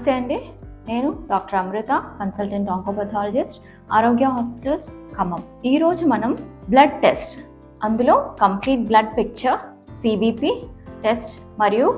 నమస్తే అండి. నేను డాక్టర్ అమృత కన్సల్టెంట్ ఆంకోపథాలజిస్ట్ ఆరోగ్య హాస్పిటల్స్ ఖమ్మం. ఈరోజు మనం బ్లడ్ టెస్ట్ అందులో complete blood picture CBP test మరియు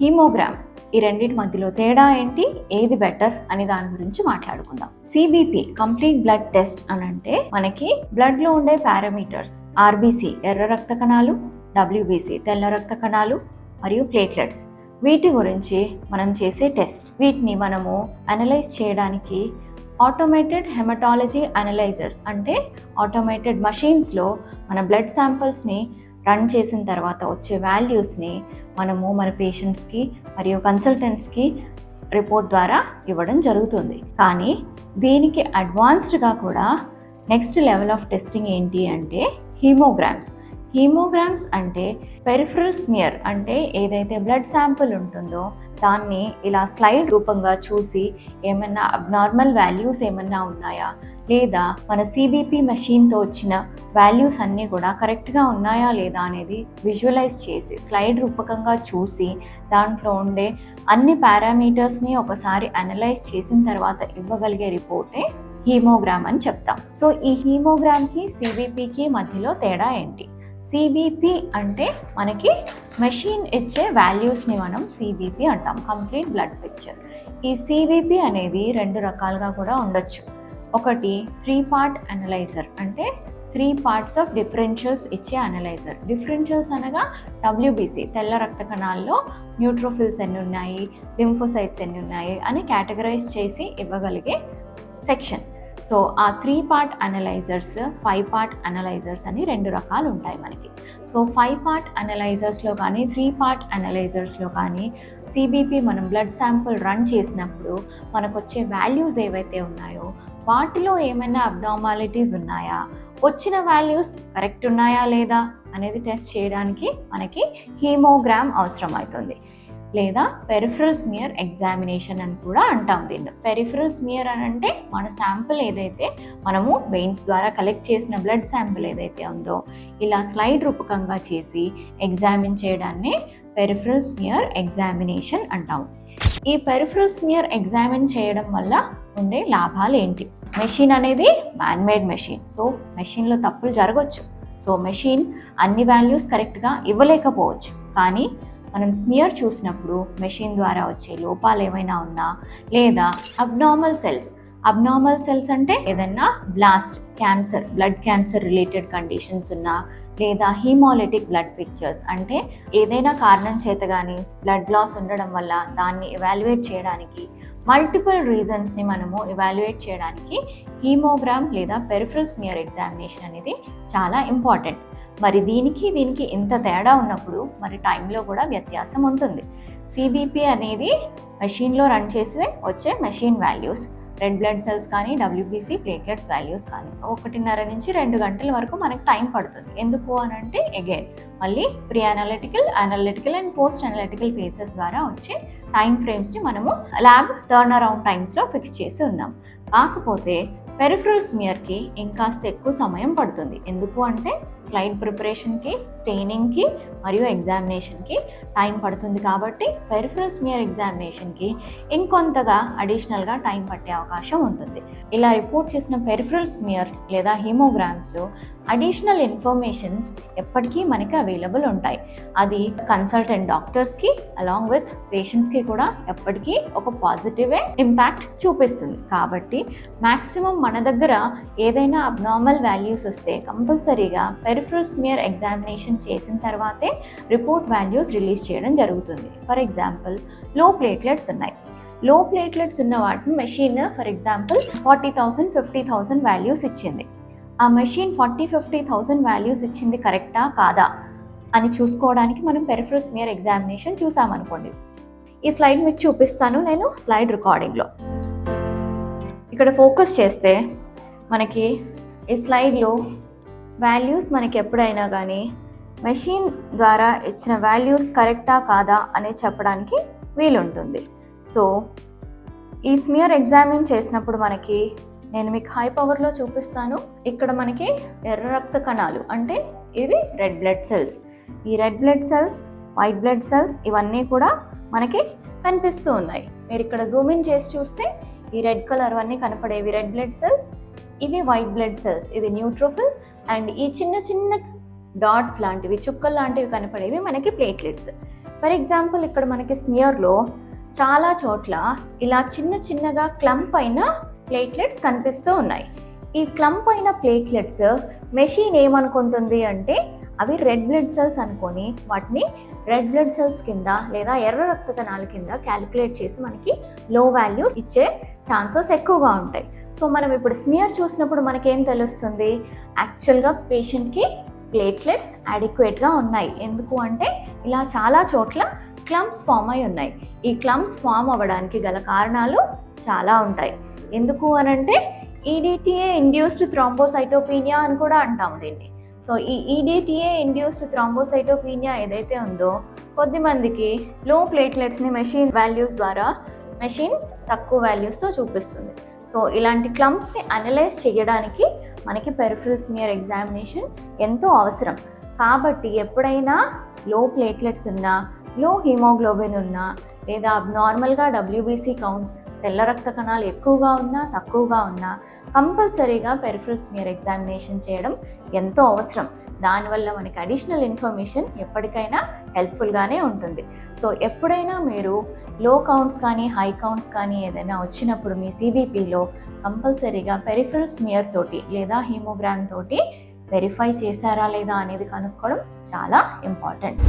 హీమోగ్రామ్ ఈ రెండింటి మధ్యలో తేడా ఏంటి ఏది బెటర్ అనే దాని గురించి మాట్లాడుకుందాం. సిబిపి కంప్లీట్ బ్లడ్ టెస్ట్ అని అంటే మనకి బ్లడ్లో ఉండే పారామీటర్స్ ఆర్బీసీ ఎర్ర రక్త కణాలు డబ్ల్యూబీసీ తెల్ల రక్త కణాలు మరియు ప్లేట్లెట్స్. వీటి గురించి మనం చేసే టెస్ట్. వీటిని మనము అనలైజ్ చేయడానికి ఆటోమేటెడ్ హెమటాలజీ అనలైజర్స్ అంటే ఆటోమేటెడ్ మషీన్స్లో మన బ్లడ్ శాంపిల్స్ని రన్ చేసిన తర్వాత వచ్చే వాల్యూస్ని మనము మన పేషెంట్స్కి మరియు కన్సల్టెంట్స్కి రిపోర్ట్ ద్వారా ఇవ్వడం జరుగుతుంది. కానీ దీనికి అడ్వాన్స్డ్గా కూడా నెక్స్ట్ లెవెల్ ఆఫ్ టెస్టింగ్ ఏంటి అంటే హీమోగ్రామ్స్ హీమోగ్రామ్స్ అంటే పెరిఫరల్ స్మియర్ అంటే ఏదైతే బ్లడ్ శాంపుల్ ఉంటుందో దాన్ని ఇలా స్లైడ్ రూపంగా చూసి ఏమన్నా అబ్నార్మల్ వాల్యూస్ ఏమన్నా ఉన్నాయా? లేదా మన సిబిపి మెషిన్తో వచ్చిన వాల్యూస్ అన్నీ కూడా కరెక్ట్గా ఉన్నాయా లేదా అనేది విజువలైజ్ చేసి స్లైడ్ రూపకంగా చూసి దాంట్లో ఉండే అన్ని పారామీటర్స్ని ఒకసారి అనలైజ్ చేసిన తర్వాత ఇవ్వగలిగే రిపోర్టే హీమోగ్రామ్ అని చెప్తాం. సో ఈ హీమోగ్రామ్కి సిబిపికి మధ్యలో తేడా ఏంటి? సిబిపి అంటే మనకి మెషిన్ ఇచ్చే వాల్యూస్ని మనం సిబిపి అంటాం కంప్లీట్ బ్లడ్ పిక్చర్ ఈ సిబిపి అనేది రెండు రకాలుగా కూడా ఉండొచ్చు. ఒకటి త్రీ పార్ట్ అనలైజర్ అంటే త్రీ పార్ట్స్ ఆఫ్ డిఫరెన్షియల్స్ ఇచ్చే అనలైజర్ డిఫరెన్షియల్స్ అనగా డబ్ల్యూబీసీ తెల్ల రక్త కణాల్లో న్యూట్రోఫిల్స్ ఎన్ని ఉన్నాయి లింఫోసైట్స్ ఎన్ని ఉన్నాయి అని కేటగరైజ్ చేసి ఇవ్వగలిగే సెక్షన్ సో ఆ three part analysers five part analysers అని రెండు రకాలు ఉంటాయి మనకి. సో ఫైవ్ పార్ట్ అనలైజర్స్లో కానీ త్రీ పార్ట్ అనలైజర్స్లో కానీ సిబిపి మనం బ్లడ్ శాంపుల్ రన్ చేసినప్పుడు మనకు వచ్చే వాల్యూస్ ఏవైతే ఉన్నాయో వాటిలో ఏమైనా అబ్నార్మాలిటీస్ ఉన్నాయా? వచ్చిన వాల్యూస్ కరెక్ట్ ఉన్నాయా లేదా? అనేది టెస్ట్ చేయడానికి మనకి హీమోగ్రామ్ అవసరం అవుతుంది లేదా పెరిఫరల్ స్మియర్ ఎగ్జామినేషన్ అని కూడా అంటాం దీన్ని. పెరిఫరల్ స్మియర్ అని అంటే మన శాంపుల్ ఏదైతే మనము వెయిన్స్ ద్వారా కలెక్ట్ చేసిన బ్లడ్ శాంపుల్ ఏదైతే ఉందో ఇలా స్లైడ్ రూపకంగా చేసి ఎగ్జామిన్ చేయడాన్ని పెరిఫరల్ స్మియర్ ఎగ్జామినేషన్ అంటాము ఈ పెరిఫరల్ స్మియర్ ఎగ్జామిన్ చేయడం వల్ల ఉండే లాభాలు ఏంటి? మెషిన్ అనేది మ్యాన్మేడ్ మెషిన్ సో మెషిన్లో తప్పులు జరగవచ్చు సో మెషిన్ అన్ని వాల్యూస్ కరెక్ట్గా ఇవ్వలేకపోవచ్చు. కానీ మనం స్మియర్ చూసినప్పుడు మెషిన్ ద్వారా వచ్చే లోపాలు ఏమైనా ఉన్నా లేదా అబ్నార్మల్ సెల్స్ అబ్నార్మల్ సెల్స్ అంటే ఏదైనా blast cancer blood cancer related conditions ఉన్నా లేదా హీమోలిటిక్ బ్లడ్ పిక్చర్స్ అంటే ఏదైనా కారణం చేత కానీ బ్లడ్ లాస్ ఉండడం వల్ల దాన్ని ఎవాల్యుయేట్ చేయడానికి మల్టిపుల్ రీజన్స్ని మనము ఎవాల్యుయేట్ చేయడానికి హీమోగ్రామ్ లేదా పెరిఫరల్ స్మియర్ ఎగ్జామినేషన్ అనేది చాలా ఇంపార్టెంట్ మరి దీనికి దీనికి ఇంత తేడా ఉన్నప్పుడు మరి టైంలో కూడా వ్యత్యాసం ఉంటుంది. సిబిపి అనేది మెషిన్లో రన్ చేసే వచ్చే machine values red blood cells కానీ డబ్ల్యూబీసీ ప్లేట్లెట్స్ వాల్యూస్ కానీ ఒకటిన్నర నుంచి రెండు గంటల వరకు మనకు టైం పడుతుంది. ఎందుకు అని అంటే అగైన్ మళ్ళీ pre analytical analytical and post analytical phases ద్వారా వచ్చే టైం ఫ్రేమ్స్ని మనము ల్యాబ్ టర్న్ అరౌండ్ టైమ్స్లో ఫిక్స్ చేసి ఉన్నాం. కాకపోతే పెరిఫరల్ స్మియర్కి ఇంకాస్త ఎక్కువ సమయం పడుతుంది. ఎందుకు అంటే స్లైడ్ ప్రిపరేషన్కి స్టెయినింగ్కి మరియు ఎగ్జామినేషన్కి టైం పడుతుంది కాబట్టి పెరిఫరల్ స్మియర్ ఎగ్జామినేషన్కి ఇంకొంతగా అడిషనల్గా టైం పట్టే అవకాశం ఉంటుంది. ఇలా రిపోర్ట్ చేసిన పెరిఫరల్ స్మియర్ లేదా హీమోగ్రామ్స్లో అడిషనల్ ఇన్ఫర్మేషన్స్ ఎప్పటికీ మనకి అవైలబుల్ ఉంటాయి. అది కన్సల్టెంట్ డాక్టర్స్కి అలాంగ్ విత్ పేషెంట్స్కి కూడా ఎప్పటికీ ఒక పాజిటివే ఇంపాక్ట్ చూపిస్తుంది. కాబట్టి మ్యాక్సిమం మన దగ్గర ఏదైనా అబ్నార్మల్ వాల్యూస్ వస్తే కంపల్సరీగా పెరిఫరల్ స్మియర్ ఎగ్జామినేషన్ చేసిన తర్వాతే రిపోర్ట్ వాల్యూస్ రిలీజ్ చేయడం జరుగుతుంది. ఫర్ ఎగ్జాంపుల్లో ప్లేట్లెట్స్ ఉన్నాయి. లో ప్లేట్లెట్స్ ఉన్న వాటిని machine for example forty thousand fifty thousand values ఇచ్చింది. ఆ machine forty fifty thousand values ఇచ్చింది కరెక్టా? కాదా? అని చూసుకోవడానికి మనం పెరిఫరల్ స్మియర్ ఎగ్జామినేషన్ చూసామనుకోండి. ఈ స్లైడ్ మీకు చూపిస్తాను నేను స్లైడ్ రికార్డింగ్లో. ఇక్కడ ఫోకస్ చేస్తే మనకి ఈ స్లైడ్లో వాల్యూస్ మనకి ఎప్పుడైనా కానీ మెషిన్ ద్వారా ఇచ్చిన వాల్యూస్ కరెక్టా? కాదా? అనే చెప్పడానికి వీలుంటుంది. సో ఈ స్మియర్ ఎగ్జామిన్ చేసినప్పుడు మనకి నేను మీకు హై పవర్లో చూపిస్తాను. ఇక్కడ మనకి ఎర్ర రక్త కణాలు అంటే ఇవి రెడ్ బ్లడ్ సెల్స్ ఈ red blood cells white blood cells ఇవన్నీ కూడా మనకి కనిపిస్తూ ఉన్నాయి. మీరు ఇక్కడ జూమ్ ఇన్ చేసి చూస్తే ఈ రెడ్ కలర్ అన్నీ కనపడేవి రెడ్ బ్లడ్ సెల్స్ ఇవి వైట్ బ్లడ్ సెల్స్ ఇది న్యూట్రోఫిల్ అండ్ ఈ చిన్న చిన్న డాట్స్ లాంటివి చుక్కలు లాంటివి కనపడేవి మనకి ప్లేట్లెట్స్ ఫర్ ఎగ్జాంపుల్ ఇక్కడ మనకి స్మియర్లో చాలా చోట్ల ఇలా చిన్న చిన్నగా క్లంప్ అయిన ప్లేట్లెట్స్ కనిపిస్తూ ఉన్నాయి. ఈ క్లంప్ అయిన ప్లేట్లెట్స్ మెషిన్ ఏమనుకుంటుంది అంటే అవి రెడ్ బ్లడ్ సెల్స్ అనుకొని వాటిని రెడ్ బ్లడ్ సెల్స్ కింద లేదా ఎర్ర రక్త కణాల కింద క్యాలిక్యులేట్ చేసి మనకి లో వాల్యూస్ ఇచ్చే ఛాన్సెస్ ఎక్కువగా ఉంటాయి. సో మనం ఇప్పుడు స్మియర్ చూసినప్పుడు మనకేం తెలుస్తుంది? యాక్చువల్గా పేషెంట్కి ప్లేట్లెట్స్ అడిక్వేట్గా ఉన్నాయి. ఎందుకు అంటే ఇలా చాలా చోట్ల క్లమ్స్ ఫామ్ అయి ఉన్నాయి. ఈ క్లమ్స్ ఫామ్ అవ్వడానికి గల కారణాలు చాలా ఉంటాయి. ఎందుకు అనంటే ఈడిటిఏ ఇండ్యూస్డ్ థ్రాంబోసైటోపీనియా అని కూడా అంటాము దీన్ని. సో ఈ ఈడిటిఏ ఇండ్యూస్డ్ థ్రాంబోసైటోపీనియా ఏదైతే ఉందో కొద్ది మందికి లో ప్లేట్లెట్స్ని మెషిన్ వాల్యూస్ ద్వారా మెషిన్ తక్కువ వాల్యూస్తో చూపిస్తుంది. సో ఇలాంటి క్లమ్స్ని అనలైజ్ చేయడానికి మనకి పెరిఫిల్ స్మియర్ ఎగ్జామినేషన్ ఎంతో అవసరం. కాబట్టి ఎప్పుడైనా లో ప్లేట్లెట్స్ ఉన్నా లో హీమోగ్లోబిన్ ఉన్నా లేదా నార్మల్గా డబ్ల్యూబీసీ కౌంట్స్ తెల్ల రక్త కణాలు ఎక్కువగా ఉన్నా తక్కువగా ఉన్నా కంపల్సరీగా పెరిఫరల్ స్మియర్ ఎగ్జామినేషన్ చేయడం ఎంతో అవసరం. దానివల్ల మనకి అడిషనల్ ఇన్ఫర్మేషన్ ఎప్పటికైనా హెల్ప్ఫుల్గానే ఉంటుంది. సో ఎప్పుడైనా మీరు లో కౌంట్స్ కానీ హై కౌంట్స్ కానీ ఏదైనా వచ్చినప్పుడు మీ సిబిపిలో కంపల్సరీగా పెరిఫరల్ స్మియర్ తోటి లేదా హీమోగ్రామ్ తోటి వెరిఫై చేశారా లేదా అనేది కనుక్కోవడం చాలా ఇంపార్టెంట్